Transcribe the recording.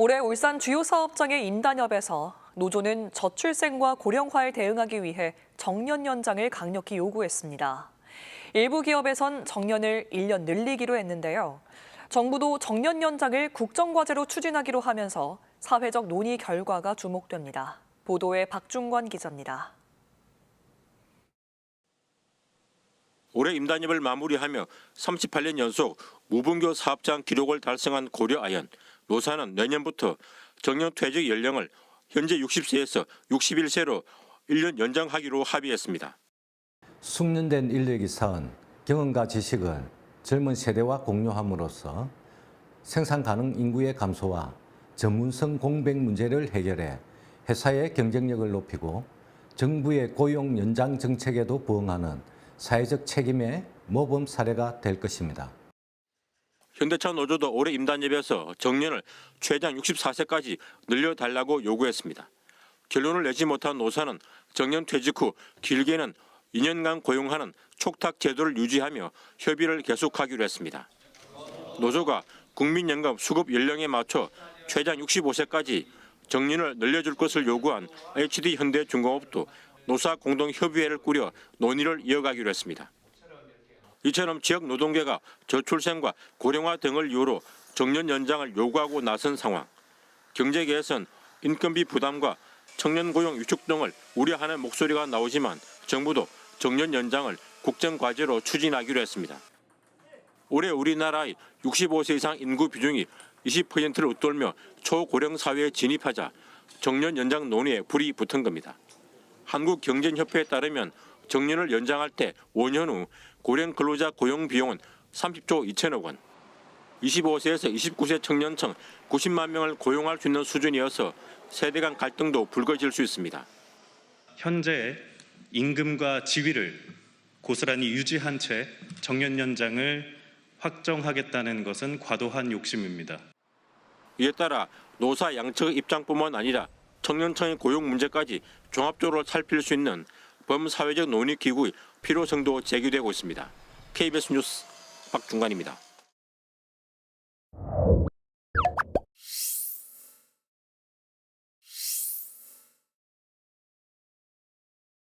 올해 울산 주요 사업장의 임단협에서 노조는 저출생과 고령화에 대응하기 위해 정년 연장을 강력히 요구했습니다. 일부 기업에선 정년을 1년 늘리기로 했는데요. 정부도 정년 연장을 국정과제로 추진하기로 하면서 사회적 논의 결과가 주목됩니다. 보도에 박중권 기자입니다. 올해 임단협을 마무리하며 38년 연속 무분교 사업장 기록을 달성한 고려아연 노사는 내년부터 정년 퇴직 연령을 현재 60세에서 61세로 1년 연장하기로 합의했습니다. 숙련된 인력이 쌓은 경험과 지식을 젊은 세대와 공유함으로써 생산 가능 인구의 감소와 전문성 공백 문제를 해결해 회사의 경쟁력을 높이고 정부의 고용 연장 정책에도 부응하는 사회적 책임의 모범 사례가 될 것입니다. 현대차 노조도 올해 임단협에서 정년을 최장 64세까지 늘려달라고 요구했습니다. 결론을 내지 못한 노사는 정년 퇴직 후 길게는 2년간 고용하는 촉탁 제도를 유지하며 협의를 계속하기로 했습니다. 노조가 국민연금 수급 연령에 맞춰 최장 65세까지 정년을 늘려줄 것을 요구한 HD 현대중공업도 노사 공동 협의회를 꾸려 논의를 이어가기로 했습니다. 이처럼 지역 노동계가 저출생과 고령화 등을 이유로 정년 연장을 요구하고 나선 상황. 경제계에선 인건비 부담과 청년 고용 위축 등을 우려하는 목소리가 나오지만 정부도 정년 연장을 국정과제로 추진하기로 했습니다. 올해 우리나라의 65세 이상 인구 비중이 20%를 웃돌며 초고령 사회에 진입하자 정년 연장 논의에 불이 붙은 겁니다. 한국경제협회에 따르면 정년을 연장할 때 5년 후 고령 근로자 고용 비용은 30조 2천억 원. 25세에서 29세 청년층 90만 명을 고용할 수 있는 수준이어서 세대 간 갈등도 불거질 수 있습니다. 현재 임금과 지위를 고스란히 유지한 채 정년 연장을 확정하겠다는 것은 과도한 욕심입니다. 이에 따라 노사 양측의 입장뿐만 아니라 청년층의 고용 문제까지 종합적으로 살필 수 있는 범사회적 논의 기구의 필요성도 제기되고 있습니다. KBS 뉴스 박중관입니다.